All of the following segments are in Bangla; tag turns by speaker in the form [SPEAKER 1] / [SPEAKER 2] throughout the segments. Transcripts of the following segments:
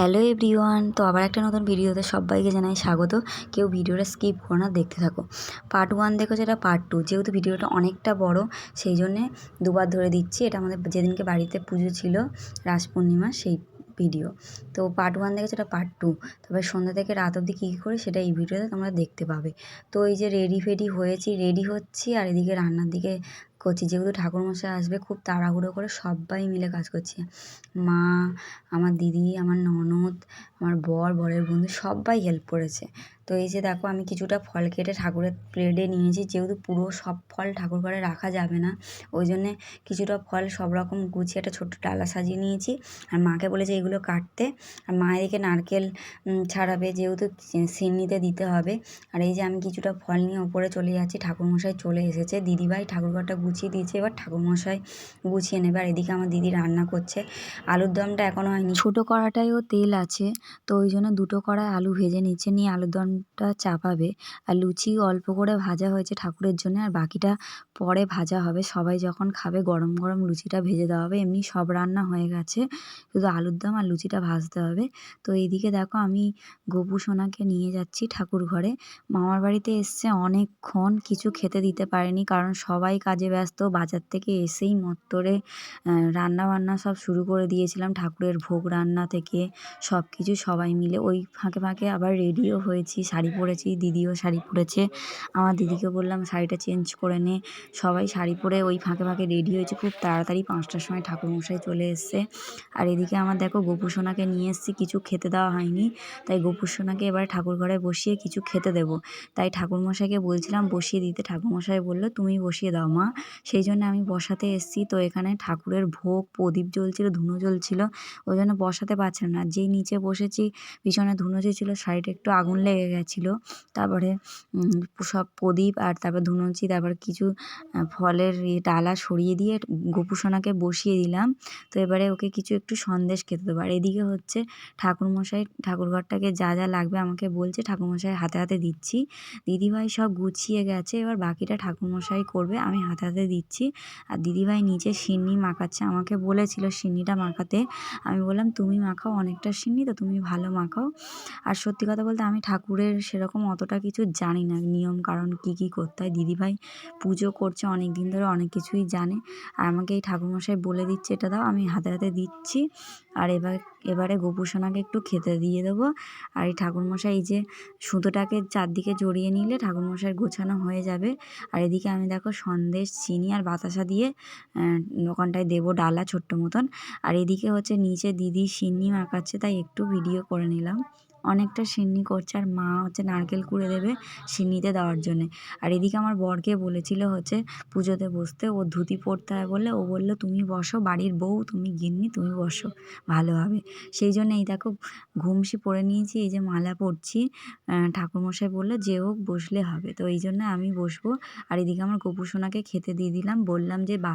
[SPEAKER 1] হ্যালো এভরিওয়ান, তো আবার একটা নতুন ভিডিওতে সবাইকে জানাই স্বাগত। কেউ ভিডিওটা স্কিপ করো না, দেখতে থাকো। পার্ট ওয়ান দেখো যেটা, পার্ট টু। যেহেতু ভিডিওটা অনেকটা বড়, সেই জন্যে দুবার ধরে দিচ্ছি। এটা আমাদের যেদিনকে বাড়িতে পুজো ছিল, রাস পূর্ণিমা, সেই ভিডিও। তো পার্ট ওয়ান দেখেছ, এটা পার্ট টু। তবে সন্ধ্যা থেকে রাত অবধি কী কী করি, সেটা এই ভিডিওতে তোমরা দেখতে পাবে। তো এই যে রেডি ফেডি হয়েছি, রেডি হচ্ছি, আর এদিকে রান্নার দিকে করছি। যেহেতু ঠাকুরমশাই আসবে, খুব তাড়াহুড়ো করে সব্বাই মিলে কাজ করছি। মা, আমার দিদি, আমার ননদ, আমার বর, বরের বন্ধু সব্বাই হেল্প করেছে। তো এই যে দেখো, আমি কিছুটা ফল কেটে ঠাকুরের প্লেটে নিয়েছি যেহেতু পুরো সব ফল ঠাকুর ঘরে রাখা যাবে না, ওই জন্যে কিছুটা ফল সব রকম গুছিয়ে একটা ছোট্ট ডালা সাজিয়ে নিয়েছি। আর মাকে বলেছে এগুলো কাটতে। আর মা এদিকে নারকেল ছাড়াবে, যেহেতু সিন্নিতে দিতে হবে। আর এই যে আমি কিছুটা ফল নিয়ে ওপরে চলে যাচ্ছি, ঠাকুরমশাই চলে এসেছে। দিদিভাই ঠাকুরঘরটা গুছিয়ে দিয়েছে, এবার ঠাকুরমশাই গুছিয়ে নেবে। আর এদিকে আমার দিদি রান্না করছে। আলুর দমটা এখনও হয়নি। ছোটো কড়াটায়ও তেল আছে, তো ওই জন্য দুটো কড়ায় আলু ভেজে নিচ্ছে। নিয়ে আলুর দমটা চাপাবে আর লুচি অল্প করে ভাজা হয়েছে ঠাকুরের জন্য আর বাকিটা পরে ভাজা হবে। সবাই যখন খাবে গরম গরম লুচিটা ভেজে দেওয়া হবে। এমনি সব রান্না হয়ে গেছে। শুধু আলুর দম আর লুচিটা ভাজতে হবে। তো এইদিকে দেখো আমি গোপু সোনাকে নিয়ে যাচ্ছি ঠাকুর ঘরে। মামার বাড়িতে এসছে অনেকক্ষণ। কিছু খেতে দিতে পারেনি কারণ সবাই কাজে ব্যস্ত। বাজার থেকে এসেই মত্তরে রান্না বান্না সব শুরু করে দিয়েছিলাম ঠাকুরের ভোগ রান্না থেকে। সব কিছু সবাই মিলে। ওই ফাঁকে ফাঁকে আবার রেডিও হয়েছি শাড়ি পরেছি, দিদিও শাড়ি পরেছে। আমার দিদিকে বললাম, শাড়িটা চেঞ্জ করে নে। সবাই শাড়ি পরে ওই ফাঁকে ফাঁকে রেডি হয়েছে। খুব তাড়াতাড়ি পাঁচটার সময় ঠাকুরমশাই চলে এসছে। আর এদিকে আমার দেখো গোপু সোনাকে নিয়ে এসেছি, কিছু খেতে দেওয়া হয়নি। তাই গোপু সোনাকে এবার ঠাকুর ঘরে বসিয়ে কিছু খেতে দেবো। তাই ঠাকুরমশাইকে বলছিলাম, বসিয়ে দিতে। ঠাকুরমশাই বলল তুমি বসিয়ে দাও মা। সেই জন্য আমি বসাতে এসেছি। তো এখানে ঠাকুরের ভোগ, প্রদীপ জ্বলছিল, ধুনো জ্বলছিল। ওই জন্য বসাতে পারছিলাম না। যেই নিচে বসেছি, পিছনে ধুনো ছিল, শাড়িটা একটু আগুন লেগে গেছিল। তারপরে সব প্রদীপ আর তারপর ধুনুচি তারপর কিছু ফলের ইয়ে ডালা সরিয়ে দিয়ে গোপুসোনাকে বসিয়ে দিলাম। তো এবারে ওকে কিছু একটু সন্দেশ খেতে দেবো। আর এদিকে হচ্ছে ঠাকুরমশাই, ঠাকুরঘরটাকে যা যা লাগবে আমাকে বলছে, ঠাকুরমশাই হাতে হাতে দিচ্ছি। দিদিভাই সব গুছিয়ে গেছে, এবার বাকিটা ঠাকুরমশাই করবে, আমি হাতে হাতে দিচ্ছি। আর দিদিভাই নিচে সিন্নি মাখাচ্ছে, আমাকে বলেছিল সিন্নিটা মাখাতে। আমি বললাম, তুমি মাখাও, অনেকটা সিন্নি, তো তুমি ভালো মাখাও। আর সত্যি কথা বলতে আমি ঠাকুরের সেরকম অতটা কিছু জানি না। নিয়ম, কারণ কী কী করতে হয়? দিদিভাই পুজো করছে অনেক দিন ধরে, অনেক কিছুই জানে। আর আমাকে এই ঠাকুরমশাই বলে দিচ্ছে, এটা দাও, আমি হাতে হাতে দিচ্ছি। আর এবার, এবারে গোপুসোনাকে একটু খেতে দিয়ে দেবো। আর এই ঠাকুরমশাই এই যে সুতোটাকে চারদিকে জড়িয়ে নিলে ঠাকুরমশাইয়ের গোছানো হয়ে যাবে। আর এদিকে আমি দেখো সন্দেশ, চিনি আর বাতাসা দিয়ে দোকানটায় দেবো ডালা ছোট্ট মতন। আর এদিকে হচ্ছে নিচে দিদি সিন্নি মাখাচ্ছে, তাই একটু ভিডিও করে নিলাম। অনেকটা সিন্নি করছে আর মা হচ্ছে নারকেল কুড়ে দেবে সিন্নিতে দেওয়ার জন্যে। আর এদিকে আমার বরকে বলেছিল হচ্ছে পুজোতে বসতে, ও ধুতি পরতে হয় বলে, ও বলল, তুমি বসো, বাড়ির বউ, তুমি গিন্নি, তুমি বসো, ভালো হবে। সেই জন্য এই দেখো ঘুমসি পরে নিয়েছি, এই যে মালা পরছি। ঠাকুরমশাই বলল, যে হোক, বসলে হবে। তো এই জন্য আমি বসবো। আর এদিকে আমার গোপুসোনাকে খেতে দিয়ে দিলাম, বললাম যে, বা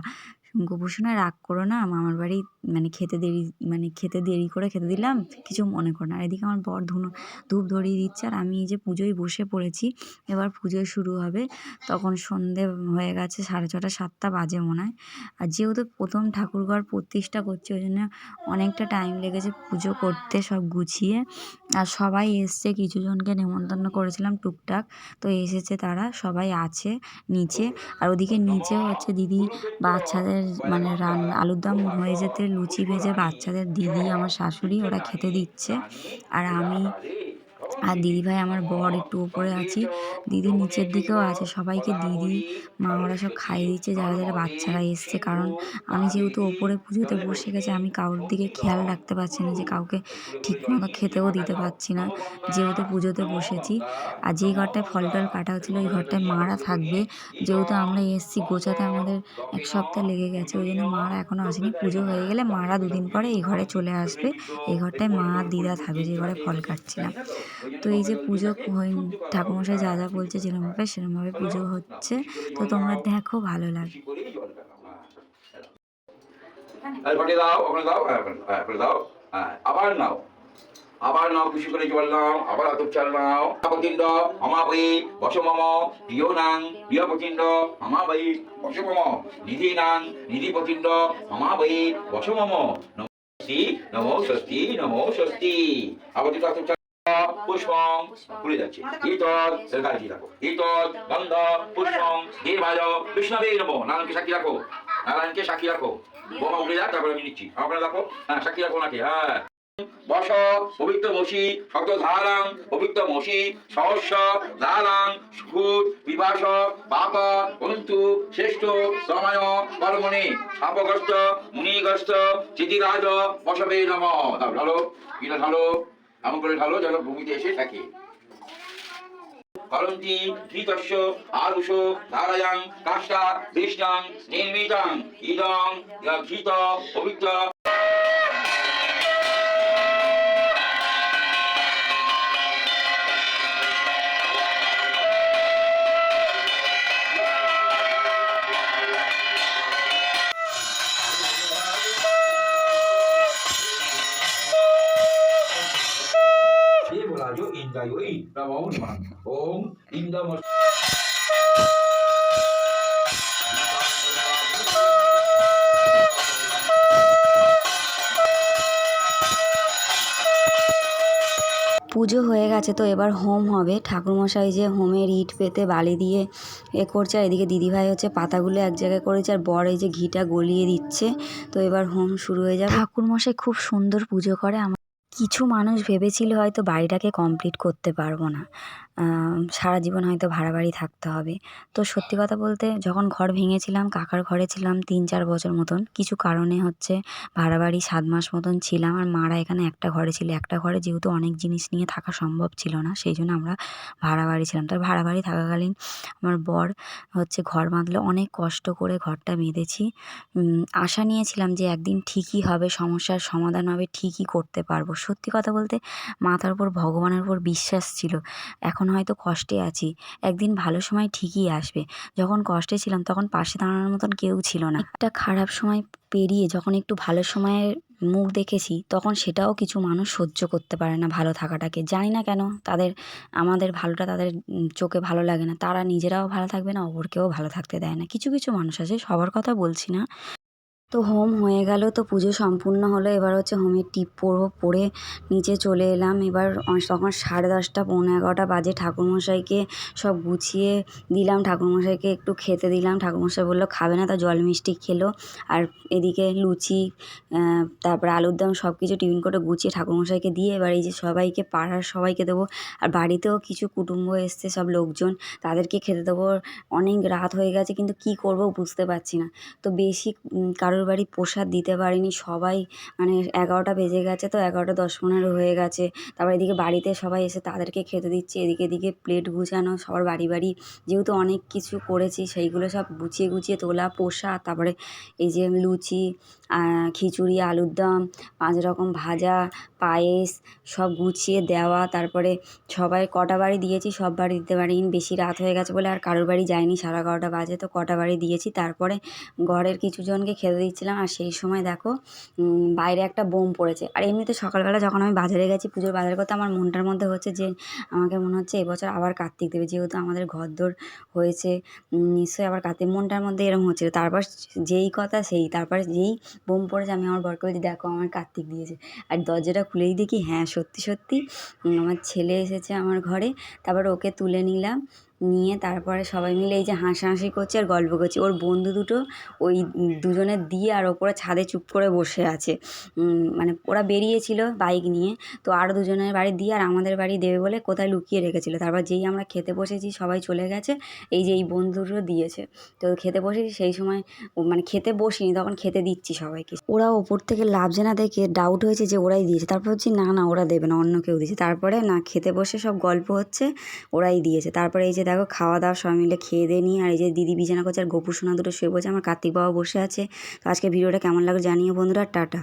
[SPEAKER 1] গোপুসোনা রাগ করো না, মামার বাড়ি মানে খেতে দেরি মানে খেতে দেরি করে খেতে দিলাম, কিছু মনে করো না। আর এদিকে আমার বর ধুনো, ধূপ ধরিয়ে দিচ্ছে, আর আমি এই যে পুজোয় বসে পড়েছি, এবার পুজো শুরু হবে। তখন সন্ধে হয়ে গেছে, সাড়ে ছটা, সাতটা বাজে মনে হয়। আর যেহেতু প্রথম ঠাকুরঘর প্রতিষ্ঠা করছি, ওই জন্য অনেকটা টাইম লেগেছে পুজো করতে সব গুছিয়ে। আর সবাই এসছে কিছু জনকে নেমন্তন্ন করেছিলাম টুকটাক, তো এসেছে তারা, সবাই আছে নিচে। আর ওদিকে নিচে হচ্ছে দিদি, বাচ্চাদের মানে রান আলুর দম হয়ে যেতে লুচি ভেজে বাচ্চাদের দিদি আমার শাশুড়ি ওরা খেতে দিচ্ছে। আর আমি আর দিদিভাই আমার বর একটু উপরে আছি। দিদি নিচের দিকেও আছে, সবাইকে দিদি, মা ওরা সব খাইয়ে দিচ্ছে, যারা যারা বাচ্চারা এসছে। কারণ আমি যেহেতু ওপরে পুজোতে বসে গেছি, আমি কারোর দিকে খেয়াল রাখতে পারছি না যে কাউকে ঠিকমতো খেতেও দিতে পারছি না, যেহেতু পুজোতে বসেছি। আর যেই ঘরটায় ফল টল কাটা হচ্ছিল, ওই ঘরটায় মারা থাকবে। যেহেতু আমরা এসছি, গোছাতে আমাদের এক সপ্তাহ লেগে গেছে, ওই জন্য মারা এখনও আসেনি। পুজো হয়ে গেলে মারা দুদিন পরে এই ঘরে চলে আসবে। এই ঘরটায় মা দিদা থাকবে, যে ঘরে ফল কাটছিলাম। তো এই যে পুজো ঠাকুরমশাই যা যা বলছে যেরকমভাবে সেরকমভাবে পুজো হচ্ছে, তো তোমরা দেখো, ভালো লাগে।
[SPEAKER 2] আবার নাও আবার নাও করে আবার নাও নিধি নাং নিধি নমো নমো উচ্চারণ পুষ্পং খুলে যাচ্ছে ইতর গাড়ি রাখো। ইতর গন্ধ পুষ্পং দেবায় বিষ্ণবে নমো। নারায়ণকে সাক্ষী রাখো। নারায়ণকে সাক্ষী রাখো। বোমা উঠে যাক তারপরে আমি নিচ্ছি। আপনারা রাখো হ্যাঁ সাক্ষী রাখো নাকি হ্যাঁ। বস পবিত্র মসি শব্দ ধারাং পবিত্র মসি সহস্য ধারাং সুখুত বিবাস পাপ বন্ধু শ্রেষ্ঠ সময় কর্মণি সাপগ্রস্ত মুনিগ্রস্ত চিতিরাজ বসবে নম। ঢালো কিনা ঢালো? এমন করে ভালো, যেন ভূমিতে এসে থাকে। করন্তি ঘৃতস্য আরুষ ধারায়াং কাষ্টা দৃষ্টাং নির্মিতাং, ইদং ঘৃত পবিত্র ওই ওম ইন্দম
[SPEAKER 1] পুজো হয়ে গেছে তো এবার হোম হবে। ঠাকুরমশাই যে হোমের ইট পেতে বালি দিয়ে এ করছে আর এদিকে দিদিভাই হচ্ছে পাতাগুলো এক জায়গায় করেছে আর বর এই যে ঘিটা গলিয়ে দিচ্ছে। তো এবার হোম শুরু হয়ে যাবে। ঠাকুরমশাই খুব সুন্দর পুজো করে আমার কিছু মানুষ ভেবেছিল হয়তো বাড়িটাকে কমপ্লিট করতে পারব না। সারা জীবন হয়তো ভাড়া বাড়ি থাকতে হবে। তো সত্যি কথা বলতে যখন ঘর ভেঙেছিলাম, কাকার ঘরে ছিলাম তিন চার বছর মতন। কিছু কারণে হচ্ছে ভাড়া বাড়ি সাত মাস মতন ছিলাম আর মারা এখানে একটা ঘরে ছিল। একটা ঘরে যেহেতু অনেক জিনিস নিয়ে থাকা সম্ভব ছিল না, সেই জন্য আমরা ভাড়া বাড়ি ছিলাম। তার ভাড়া বাড়ি থাকাকালীন আমার বর হচ্ছে ঘর বাঁধলে অনেক কষ্ট করে ঘরটা বেঁধেছি। আশা নিয়েছিলাম যে একদিন ঠিকই হবে, সমস্যার সমাধান হবে, ঠিকই করতে পারব। সত্যি কথা বলতে মাথার উপর ভগবানের উপর বিশ্বাস ছিল। এখন হয়তো কষ্টে আছি। একদিন ভালো সময় ঠিকই আসবে। যখন কষ্টে ছিলাম তখন পাশে দাঁড়ানোর মতন কেউ ছিল না। একটা খারাপ সময় পেরিয়ে যখন একটু ভালো সময়ের মুখ দেখেছি, তখন সেটাও কিছু মানুষ সহ্য করতে পারে না ভালো থাকাটাকে। জানি না কেন তাদের, আমাদের ভালোটা তাদের চোখে ভালো লাগে না। তারা নিজেরাও ভালো থাকবে না, অপরকেও ভালো থাকতে দেয় না। কিছু কিছু মানুষ আছে, সবার কথা বলছি না। তো হোম হয়ে গেল তো পুজো সম্পূর্ণ হলো। এবার হচ্ছে হোমের টিপ পরবো পরে নিচে চলে এলাম। এবার তখন সাড়ে দশটা পৌনে এগারোটা বাজে। ঠাকুরমশাইকে সব গুছিয়ে দিলাম। ঠাকুরমশাইকে একটু খেতে দিলাম। ঠাকুরমশাই বলল খাবে না তা জল মিষ্টি খেলো। আর এদিকে লুচি তারপরে আলুর দম সব কিছু টিফিন করে গুছিয়ে ঠাকুরমশাইকে দিয়ে এবার এই যে সবাইকে পাড়ার সবাইকে দেবো। আর বাড়িতেও কিছু কুটুম্ব এসছে সব লোকজন। তাদেরকে খেতে দেবো। অনেক রাত হয়ে গেছে কিন্তু কি করব বুঝতে পারছি না। তো বেশি উম, কারোর বাড়ি প্রসাদ দিতে পারিনি, সবাই মানে এগারোটা বেজে গেছে তো এগারোটা দশ পনেরো হয়ে গেছে। তারপর এদিকে বাড়িতে সবাই এসে তাদেরকে খেতে দিচ্ছে, এদিকে এদিকে প্লেট গুছানো, সবার বাড়ি বাড়ি। যেহেতু অনেক কিছু করেছি, সেইগুলো সব গুছিয়ে গুছিয়ে তোলা, প্রসাদ, তারপরে এই যে লুচি খিচুড়ি, আলুর দম, পাঁচ রকম ভাজা, পায়েস সব গুছিয়ে দেওয়া। তারপরে সবাই কটা বাড়ি দিয়েছি, সব বাড়ি দিতে পারিনি। বেশি রাত হয়ে গেছে বলে আর কারোর বাড়ি যায়নি সাড়ে এগারোটা বাজে তো কটা বাড়ি দিয়েছি। তারপরে ঘরের কিছু জনকে খেতে দিচ্ছিলাম। আর সেই সময় দেখো বাইরে একটা বোম পড়েছে। আর এমনিতে সকালবেলা যখন আমি বাজারে গেছি, পুজোর বাজার করতে আমার মনটার মধ্যে হচ্ছে যে, আমাকে মনে হচ্ছে এবছর আবার কার্তিক দেবে। যেহেতু আমাদের ঘরদোর হয়েছে নিশ্চয়ই আবার কার্তিক। মনটার মধ্যে এরকম হচ্ছিল। তারপর যেই কথা সেই, তারপর যেই বোম পড়েছে, আমি আমার বরকে বলছি, দেখো, আমার কার্তিক দিয়েছে। আর দরজাটা খুলেই দেখি হ্যাঁ সত্যি সত্যি আমার ছেলে এসেছে আমার ঘরে। তারপর ওকে তুলে নিলাম। নিয়ে তারপরে সবাই মিলে এই যে হাসাহাসি করছে আর গল্প করছে। ওর বন্ধু দুটো ওই দুজনের দিয়ে আর ওপরে ছাদে চুপ করে বসে আছে। মানে ওরা বেরিয়েছিল বাইক নিয়ে। তো আরও দুজনের বাড়ি দিয়ে আর আমাদের বাড়ি দেবে বলে কোথায় লুকিয়ে রেখেছিলো। তারপর যেই আমরা খেতে বসেছি সবাই চলে গেছে। এই যে এই বন্ধু দুটো দিয়েছে। তো খেতে বসেছি সেই সময় মানে খেতে বসিনি, তখন খেতে দিচ্ছি সবাইকে। ওরা ওপর থেকে লাভছে না দেখে ডাউট হয়েছে যে ওরাই দিয়েছে। তারপর হচ্ছে না না, ওরা দেবে না, অন্য কেউ দিয়েছে। তারপরে না, খেতে বসে সব গল্প হচ্ছে, ওরাই দিয়েছে। তারপরে এই যে দেখো খাওয়া দাওয়া সবাই মিলে খেয়ে দিয়ে নিই আর এই যে দিদি বিছানা করছে আর গোপুর সোনা দুটো শুয়ে পড়েছে, আমার কার্তিক বাবা বসে আছে। তো আজকে ভিডিওটা কেমন লাগল জানিও বন্ধুরা, টাটা।